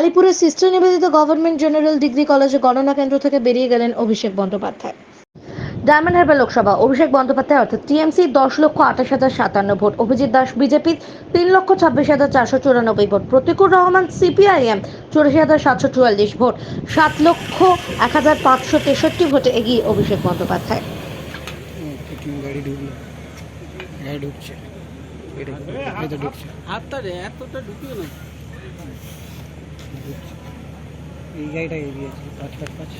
আলিপুরের sister Nivedita government general degree কলেজে গণনা কেন্দ্র থেকে বেরিয়ে গেলেন অভিষেক বন্দ্যোপাধ্যায়। ডায়মন্ড হারবার লোকসভা, অভিষেক বন্দ্যোপাধ্যায় অর্থাৎ টিএমসি দশ লক্ষ আঠাশ হাজার সাতান্ন ভোট, অভিজিৎ দাস বিজেপি তিন লক্ষ ছাব্বিশ হাজার চারশো চুরানব্বই ভোট, প্রতিকুর রহমান সিপিআইএম চুরাশি হাজার সাতশো চুয়াল্লিশ ভোট, সাত লক্ষ এক হাজার পাঁচশো তেষট্টি ভোটে এগিয়ে অভিষেক বন্দ্যোপাধ্যায়। এতটা ঢুকিও না এই গাড়িটা এগিয়েছে পাঁচ পাঁচ পাঁচ।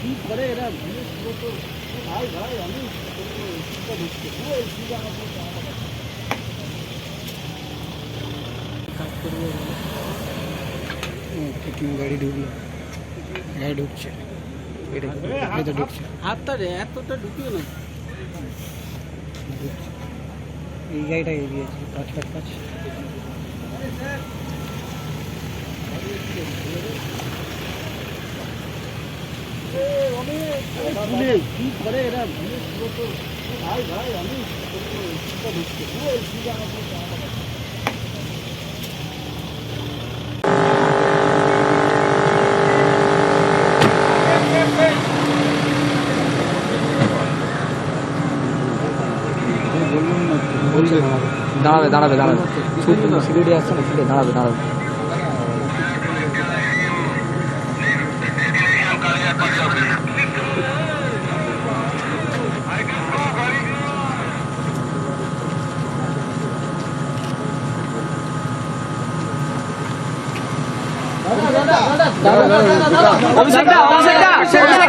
কি করে এরা ভাই ভাই আমি কাজ করব গাড়ি ঢুকলো গাড়ি ঢুকছে এটা ঢুকছে। হাতটা রে এতটা ঢুকিও না। এই গাড়িটা এগিয়েছে পাঁচ পাঁচ পাঁচ কি করে এরা ভাই ভাই আমি দাঁড়াবে দাঁড়াবে দাঁড়াবে সিকিউরিটি আসছে না সিকিউরিটি দাঁড়াবে দাঁড়াবে অভিষেক দা অভিষেক দা